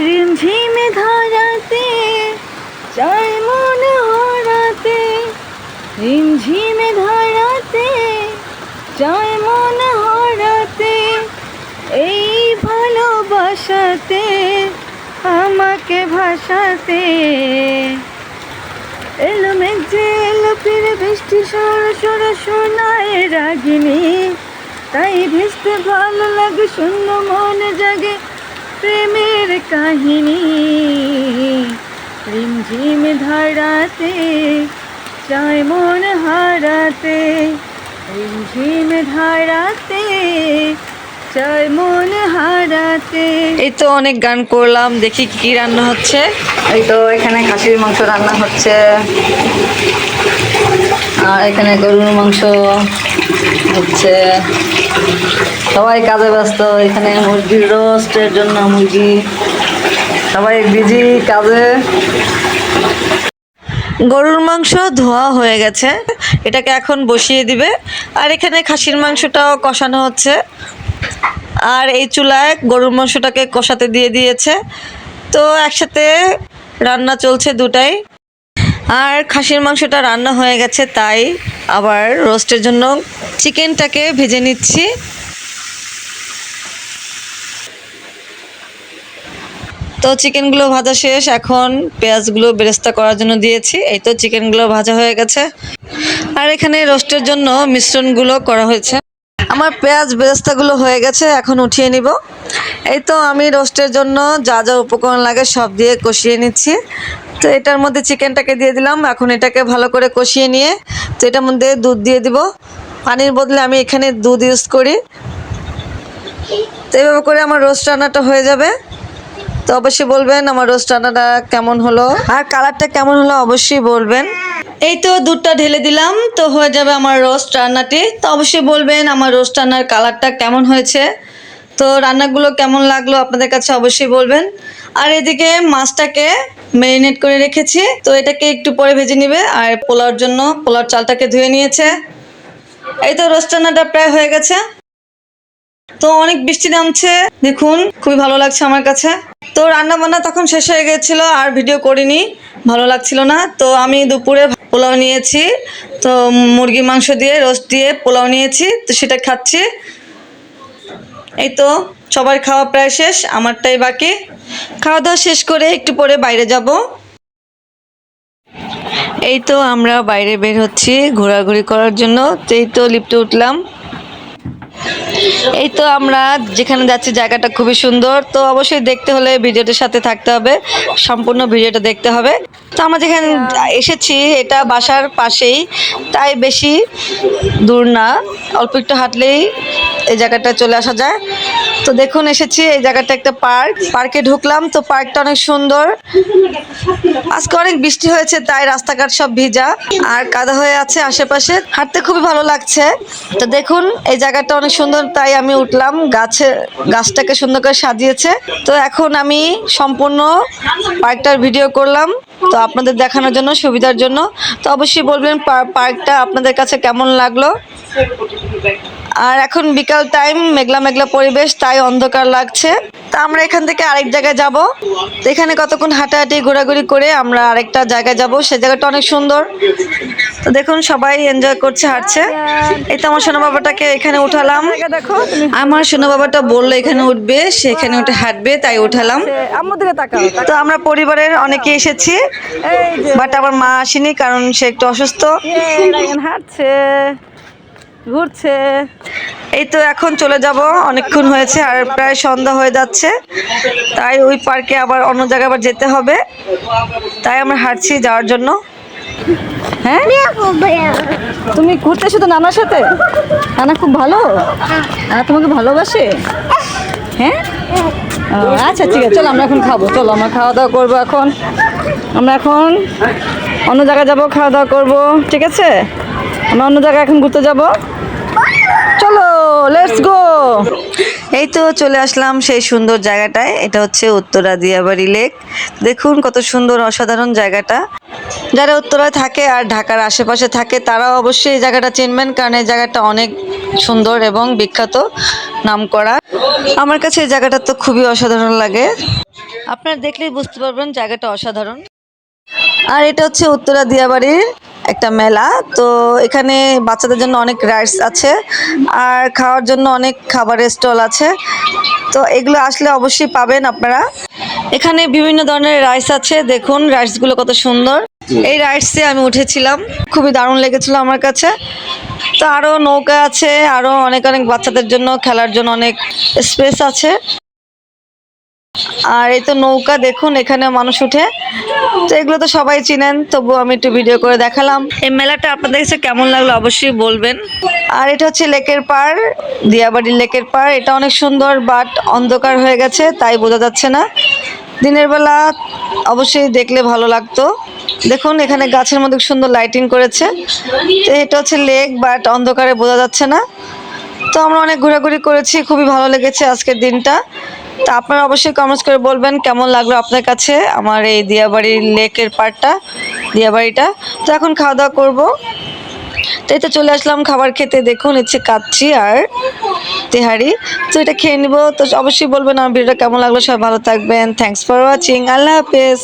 রিমঝিমে ধরাতে চাই মন হারাতে। রিমঝিমে ধরাতে চাই মন হারাতে। এই ভালোবাসাতে, আমাকে ভাসাতে। এলো মেঘে এলো ফিরে বৃষ্টি, সর সর শোনায় রাগিনী। তাই ভেসতে ভালো লাগে, শূন্য মনে জাগে। প্রেমের কাহিনী। রিমঝিম ধারাতে চায় মন হারাতে। রিমঝিম ধারাতে চায় মন হারাতে। এই তো অনেক গান করলাম দেখি কি কি রান্না হচ্ছে। এই তো এখানে খাসির মাংস রান্না হচ্ছে। আর এখানে গরুর মাংস হচ্ছে। সবাই কাজে ব্যস্ত, এখানে মুরগির রোস্টের জন্য মুরগি। সবাই বিজি কাজে। গরুর মাংস ধোয়া হয়ে গেছে, এটাকে এখন বসিয়ে দিবে। আর এখানে খাসির মাংসটাও কষানো হচ্ছে। আর এই চুলায় গরুর মাংসটাকে কষাতে দিয়ে দিয়েছে। তো একসাথে রান্না চলছে দুটাই। আর খাসির মাংসটা রান্না হয়ে গেছে, তাই আবার রোস্টের জন্য চিকেনটাকে ভেজে নিচ্ছি। তো চিকেনগুলো ভাজা শেষ, এখন পেঁয়াজগুলো বেরেস্তা করার জন্য দিয়েছি। এই তো চিকেনগুলো ভাজা হয়ে গেছে। আর এখানে রোস্টের জন্য মিশ্রণগুলো করা হয়েছে। আমার পেঁয়াজ বেরেস্তাগুলো হয়ে গেছে, এখন উঠিয়ে নিব। এই তো আমি রোস্টের জন্য যা যা উপকরণ লাগে সব দিয়ে কষিয়ে নিচ্ছি। তো এটার মধ্যে চিকেনটাকে দিয়ে দিলাম। এখন এটাকে ভালো করে কষিয়ে নিয়ে তো এটার মধ্যে দুধ দিয়ে দিব। পানির বদলে আমি এখানে দুধ ইউজ করি। তো এইভাবে করে আমার রোস্ট রান্নাটা হয়ে যাবে। তো অবশ্যই বলবেন আমার রোস্ট রান্নাটা কেমন হলো আর কালারটা কেমন হলো অবশ্যই বলবেন। এই তো দুধটা ঢেলে দিলাম, তো হয়ে যাবে আমার রোস্ট রান্নাটি। তো অবশ্যই বলবেন আমার রোস্ট রান্নার কালারটা কেমন হয়েছে। তো রান্নাগুলো কেমন লাগল আপনাদের কাছে অবশ্যই বলবেন। আর এদিকে মাছটাকে ম্যারিনেট করে রেখেছি। তো এটাকে একটু পরে ভেজে নিবে আর পোলাওর জন্য পোলাওর চালটাকে ধুয়ে নিয়েছে। এই তো রোস্ট রান্নাটা প্রায় হয়ে গেছে। তো অনেক বৃষ্টি নামছে, দেখুন, খুবই ভালো লাগছে আমার কাছে। তো রান্না বান্না তখন শেষ হয়ে গেছিল, আর ভিডিও করিনি, ভালো লাগছিল না। তো আমি দুপুরে পোলাও নিয়েছি, তো মুরগি মাংস দিয়ে রোস্ট দিয়ে পোলাও নিয়েছি, তো সেটা খাচ্ছি। এই তো সবার খাওয়া প্রায় শেষ, আমারটাই বাকি। খাওয়া দাওয়া শেষ করে একটু পরে বাইরে যাব। এই তো আমরা বাইরে বের হচ্ছি ঘোরাঘুরি করার জন্য। এই তো লিফটে উঠলাম। এই তো আমরা যেখানে যাচ্ছি জায়গাটা খুবই সুন্দর। তো অবশ্যই দেখতে হলে ভিডিওটার সাথে থাকতে হবে। সম্পূর্ণ ভিডিওটা দেখতে হবে। তো আমরা যেখানে এসেছি, এটা বাসার পাশেই। তাই বেশি দূর না। অল্প একটু হাঁটলেই এই জায়গাটা চলে আসা যায়। তো দেখুন, এসেছি এই জায়গাটা একটা পার্ক। পার্কে ঢুকলাম, তো পার্কটা অনেক সুন্দর। আজকে অনেক বৃষ্টি হয়েছে, তাই রাস্তাঘাট সব ভিজা। আর কাদা হয়ে আছে আশেপাশে। হাঁটতে খুবই ভালো লাগছে। তো দেখুন, এই জায়গাটা অনেক সুন্দর, তাই আমি উঠলাম। গাছে গাছটাকে সুন্দর করে সাজিয়েছে। তো এখন আমি সম্পূর্ণ পার্কটার ভিডিও করলাম। তো আপনাদের দেখানোর জন্য, সুবিধার জন্য। তো অবশ্যই বলবেন পার্কটা আপনাদের কাছে কেমন লাগল? আর এখন বিকাল টাইম মেঘলা মেঘলা পরিবেশ তাই অন্ধকার লাগছে। তা আমরা এখান থেকে আরেক জায়গায় যাব। তো এখানে কতক্ষণ হাঁটাহাঁটি ঘোরাঘুরি করে আমরা আরেকটা জায়গায় যাব। সে জায়গাটা অনেক সুন্দর। তো দেখুন সবাই এনজয় করছে হাঁটছে। এই তো আমার সোনা বাবাটাকে এখানে উঠালাম। দেখো আমার সোনা বাবাটা বলল এখানে উঠবে সে এখানে উঠে হাঁটবে তাই উঠালাম। তো আমরা পরিবারের অনেকে এসেছি বাট আমার মা আসেনি কারণ সে একটু অসুস্থ। হাঁটছে। ঘুরছে। এই তো এখন চলে যাব অনেকক্ষণ হয়েছে আর প্রায় সন্ধ্যা হয়ে যাচ্ছে। তাই ওই পার্কে আবার অন্য জায়গায় আবার যেতে হবে। তাই আমরা হাঁটছি যাওয়ার জন্য। হ্যাঁ? তুমি ঘুরতে এসো তো নানার সাথে? নানা খুব ভালো? নানা তোমাকে ভালোবাসে? হ্যাঁ? আচ্ছা ঠিক আছে চলো আমরা এখন খাব। চলো আমরা খাওয়া দাওয়া করব এখন। আমরা এখন অন্য জায়গায় যাব খাওয়া দাওয়া করব ঠিক আছে? আমরা অন্য জায়গায় এখন ঘুরতে যাব। চলো লেটস গো এই তো চলে আসলাম সেই সুন্দর জায়গাটায়। এটা হচ্ছে উত্তরা দিয়াবাড়ি লেক। দেখুন কত সুন্দর, অসাধারণ জায়গাটা। যারা উত্তরায় থাকে আর ঢাকার আশেপাশে থাকে তারা অবশ্যই এই জায়গাটা চিনবেন, কারণ এই জায়গাটা অনেক সুন্দর এবং বিখ্যাত নামকরা। আমার কাছে এই জায়গাটা তো খুবই অসাধারণ লাগে। আপনারা দেখলেই বুঝতে পারবেন জায়গাটা অসাধারণ। আর এটা হচ্ছে উত্তরা দিয়াবাড়ির একটা মেলা। তো এখানে বাচ্চাদের জন্য অনেক রাইডস আছে আর খাওয়ার জন্য অনেক খাবারের স্টল আছে। তো এগুলো আসলে অবশ্যই পাবেন আপনারা। এখানে বিভিন্ন ধরনের রাইস আছে। দেখুন রাইসগুলো কত সুন্দর। এই রাইডসে আমি উঠেছিলাম। খুবই দারুণ লেগেছিল আমার কাছে। তো আরও নৌকা আছে আরও অনেক অনেক বাচ্চাদের জন্য, খেলার জন্য অনেক স্পেস আছে। আর এই তো নৌকা দেখুন এখানে মানুষ উঠে। তো এগুলো তো সবাই চিনেন তবু আমি একটু ভিডিও করে দেখালাম। এই মেলাটা আপনাদের কাছে কেমন লাগল অবশ্যই বলবেন। আর এটা হচ্ছে লেকের পার দিয়াবাড়ির লেকের পার এটা অনেক সুন্দর বাট অন্ধকার হয়ে গেছে তাই বোঝা যাচ্ছে না। দিনের বেলা অবশ্যই দেখলে ভালো লাগতো। দেখুন এখানে গাছের মধ্যে সুন্দর লাইটিং করেছে। তো এটা হচ্ছে লেক বাট অন্ধকারে বোঝা যাচ্ছে না। তো আমরা অনেক ঘোরাঘুরি করেছি খুবই ভালো লেগেছে আজকের দিনটা। তো আপনারা অবশ্যই কমেন্টস করে বলবেন কেমন লাগল আপনার কাছে আমার এই দিয়াবাড়ির লেকের পার্টটা দিয়াবাড়িটা। তো এখন খাওয়া দাওয়া করব। তো এটা তো চলে আসলাম খাবার খেতে, দেখুন ইচ্ছে কাচ্ছি আর তেহারি। তো এটা খেয়ে নিবো। তো অবশ্যই বলবেন আমার ভিডিওটা কেমন লাগল, সবাই ভালো থাকবেন। থ্যাংকস ফর ওয়াচিং আল্লাহ হাফেজ।